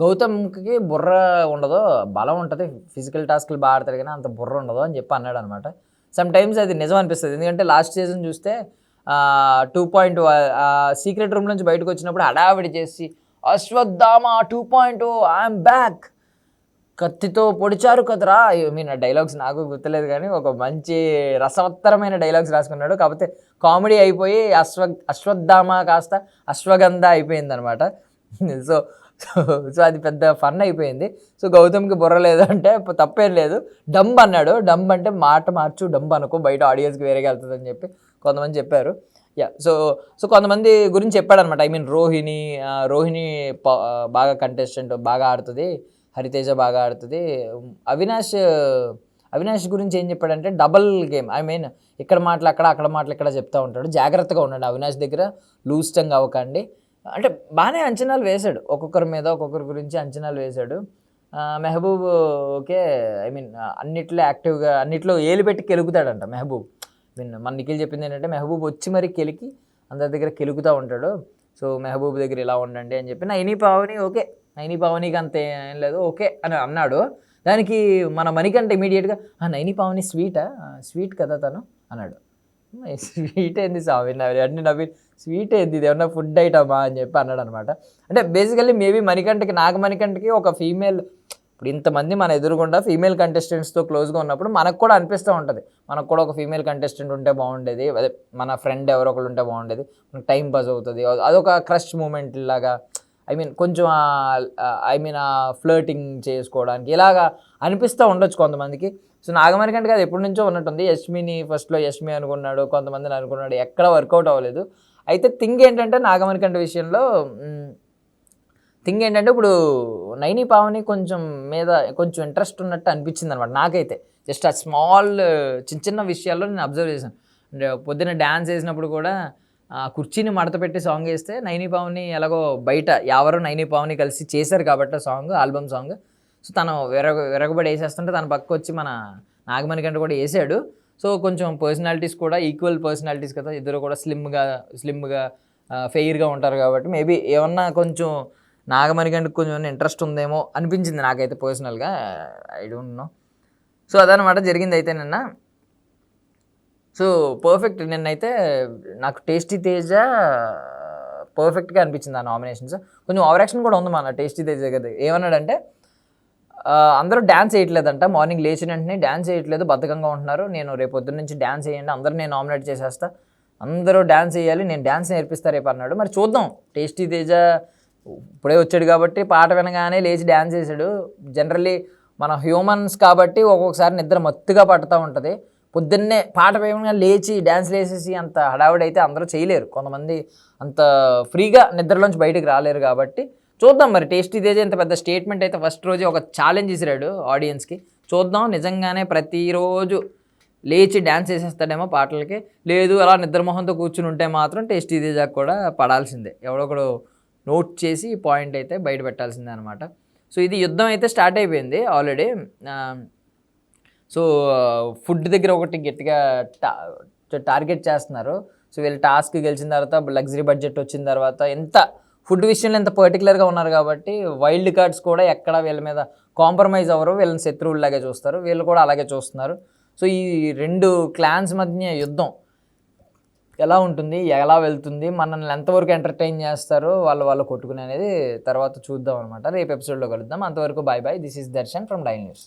గౌతమ్కి బుర్ర ఉండదు బలం ఉంటుంది ఫిజికల్ టాస్క్లు బాగా ఆడతాడు కానీ అంత బుర్ర ఉండదు అని చెప్పి అన్నాడు అనమాట సమ్ టైమ్స్ అది నిజం అనిపిస్తుంది. ఎందుకంటే లాస్ట్ సీజన్ చూస్తే టూ పాయింట్ సీక్రెట్ రూమ్ నుంచి బయటకు వచ్చినప్పుడు హడావిడి చేసి Ashwatthama two point I'm back కత్తితో పొడిచారు కదరా. ఐ మీన్ డైలాగ్స్ నాకు గుర్తులేదు కానీ ఒక మంచి రసవత్తరమైన డైలాగ్స్ రాసుకున్నాడు. కాకపోతే కామెడీ అయిపోయి అశ్వ అశ్వత్థామ కాస్త అశ్వగంధ అయిపోయిందనమాట. సో సో సో అది పెద్ద ఫన్ అయిపోయింది. సో గౌతమ్కి బుర్ర లేదు అంటే తప్పేం లేదు. డంబ్ అన్నాడు. డంబ్ అంటే మాట మార్చు డంబ్ అనుకో బయట ఆడియన్స్కి వేరేగా వెళ్తుందని చెప్పి కొంతమంది చెప్పారు. యా సో సో కొంతమంది గురించి చెప్పాడనమాట ఐ మీన్ రోహిణి రోహిణి బాగా కంటెస్టెంట్ బాగా ఆడుతుంది. హరితేజ బాగా ఆడుతుంది. అవినాష్ అవినాష్ గురించి ఏం చెప్పాడంటే డబల్ గేమ్ ఐ మీన్ ఇక్కడ మాటలు అక్కడ అక్కడ మాటలు ఇక్కడ చెప్తూ ఉంటాడు. జాగ్రత్తగా ఉండండి అవినాష్ దగ్గర. లూజ్ టంగ్ అవ్వకండి. అంటే బాగానే అంచనాలు వేశాడు. ఒక్కొక్కరి మీద ఒక్కొక్కరి గురించి అంచనాలు వేశాడు. మెహబూబ్ ఓకే ఐ మీన్ అన్నిట్లో యాక్టివ్గా అన్నిట్లో ఏలు పెట్టి కెలుగుతాడంట మెహబూబ్. మీన్ మన నిఖిల్ చెప్పింది ఏంటంటే మెహబూబ్ వచ్చి మరి కెలికి అందరి దగ్గర కెలుగుతూ ఉంటాడు. సో మెహబూబ్ దగ్గర ఇలా ఉండండి అని చెప్పి నైని పావని ఓకే నైని పావనికి అంత ఏం లేదు ఓకే అని అన్నాడు. దానికి మన మణికంట ఇమీడియట్గా నైని పావని స్వీటా స్వీట్ కదా తను? అన్నాడు. స్వీట్ ఏంది స్వామి? అన్ని నవ్వి స్వీట్ ఏంది? ఇది ఏమన్నా ఫుడ్ ఐటమా అని చెప్పి అన్నాడు అనమాట అంటే బేసికల్లీ మేబీ మణికంఠకి నాగ మణికంఠకి ఒక ఫీమేల్ ఇప్పుడు ఇంతమంది మన ఎదురుగుండా ఫీమేల్ కంటెస్టెంట్స్తో క్లోజ్గా ఉన్నప్పుడు మనకు కూడా అనిపిస్తూ ఉంటుంది. మనకు కూడా ఒక ఫీమేల్ కంటెస్టెంట్ ఉంటే బాగుండేది అదే మన ఫ్రెండ్ ఎవరో ఒకరు ఉంటే బాగుండేది మనకు టైం పాస్ అవుతుంది. అదొక క్రష్ మూమెంట్ లాగా ఐ మీన్ కొంచెం ఐ మీన్ ఆ ఫ్లర్టింగ్ చేసుకోవడానికి ఇలాగా అనిపిస్తూ ఉండొచ్చు కొంతమందికి. సో నాగమణికంటే కాదు ఎప్పటి నుంచో ఉన్నట్టుంది. యష్మిని ఫస్ట్లో యష్మి అనుకున్నాడు కొంతమందిని అనుకున్నాడు ఎక్కడ వర్కౌట్ అవ్వలేదు. అయితే థింగ్ ఏంటంటే నాగమణికంట విషయంలో థింగ్ ఏంటంటే ఇప్పుడు నైని పావని కొంచెం మీద కొంచెం ఇంట్రెస్ట్ ఉన్నట్టు అనిపించింది అనమాట నాకైతే. జస్ట్ ఆ స్మాల్ చిన్న చిన్న విషయాల్లో నేను అబ్జర్వ్ చేశాను. అంటే పొద్దున్న డ్యాన్స్ వేసినప్పుడు కూడా ఆ కుర్చీని మడత పెట్టి సాంగ్ వేస్తే నైని పావని ఎలాగో బయట ఎవరో నైని పావని కలిసి చేశారు కాబట్టి సాంగ్ ఆల్బమ్ సాంగ్ సో తను విరగ విరగబడి వేసేస్తుంటే తన పక్క వచ్చి మన నాగమణి కంటే కూడా వేసాడు సో కొంచెం పర్సనాలిటీస్ కూడా ఈక్వల్ పర్సనాలిటీస్ కదా ఇద్దరు కూడా స్లిమ్గా స్లిమ్గా ఫెయిర్గా ఉంటారు కాబట్టి మేబీ ఏమన్నా కొంచెం నాగమణి కంటే కొంచెం ఇంట్రెస్ట్ ఉందేమో అనిపించింది నాకైతే పర్సనల్గా. I don't know. సో అదనమాట జరిగింది అయితే నిన్న. సో పర్ఫెక్ట్ నిన్నైతే నాకు టేస్టీ తేజ పర్ఫెక్ట్గా అనిపించింది ఆ నామినేషన్స్. కొంచెం ఓవర్ యాక్షన్ కూడా ఉంది మన టేస్టీ తేజ కదా. ఏమన్నాడంటే అందరూ డ్యాన్స్ వేయట్లేదంట మార్నింగ్ లేచిన వెంటనే డ్యాన్స్ వేయట్లేదు బద్ధకంగా ఉంటున్నారు. నేను రేపు పొద్దున్న నుంచి డ్యాన్స్ వేయండి అందరూ నేను నామినేట్ చేసేస్తా. అందరూ డ్యాన్స్ వేయాలి నేను డ్యాన్స్ నేర్పిస్తా రేపు అన్నాడు. మరి చూద్దాం. టేస్టీ తేజ ఇప్పుడే వచ్చాడు కాబట్టి పాట వినగానే లేచి డ్యాన్స్ వేసాడు జనరల్లీ మన హ్యూమన్స్ కాబట్టి ఒక్కొక్కసారి నిద్ర మత్తుగా పడుతూ ఉంటుంది. పొద్దున్నే పాట వేయగా లేచి డ్యాన్స్ వేసేసి అంత హడావిడి అయితే అందరూ చేయలేరు. కొంతమంది అంత ఫ్రీగా నిద్రలోంచి బయటకు రాలేరు కాబట్టి చూద్దాం మరి. టేస్ట్ ఇదేజే ఇంత పెద్ద స్టేట్మెంట్ అయితే ఫస్ట్ రోజే ఒక ఛాలెంజ్ ఇసిరాడు ఆడియన్స్కి చూద్దాం నిజంగానే ప్రతిరోజు లేచి డ్యాన్స్ వేసేస్తాడేమో పాటలకి. లేదు అలా నిద్రమోహంతో కూర్చుని ఉంటే మాత్రం టేస్ట్ తేజాకి కూడా పడాల్సిందే. ఎవడొకడు నోట్ చేసి ఈ పాయింట్ అయితే బయట పెట్టాల్సిందే అనమాట సో ఇది యుద్ధం అయితే స్టార్ట్ అయిపోయింది ఆల్రెడీ సో ఫుడ్ దగ్గర ఒకటి గట్టిగా టా టార్గెట్ చేస్తున్నారు. సో వీళ్ళు టాస్క్ గెలిచిన తర్వాత లగ్జరీ బడ్జెట్ వచ్చిన తర్వాత ఎంత ఫుడ్ విషయంలో ఇంత పర్టికులర్గా ఉన్నారు కాబట్టి వైల్డ్ కార్డ్స్ కూడా ఎక్కడ వీళ్ళ మీద కాంప్రమైజ్ అవ్వరు. వీళ్ళని శత్రువుల్లాగే చూస్తారు. వీళ్ళు కూడా అలాగే చూస్తున్నారు. సో ఈ రెండు క్లాన్స్ మధ్య యుద్ధం ఎలా ఉంటుంది? ఎలా వెళ్తుంది? మనల్ని ఎంతవరకు ఎంటర్టైన్ చేస్తారు వాళ్ళు వాళ్ళు కొట్టుకునే అనేది తర్వాత చూద్దాం అనమాట రేపు ఎపిసోడ్లో కలుద్దాం. అంతవరకు bye bye this is Darshan from Dine News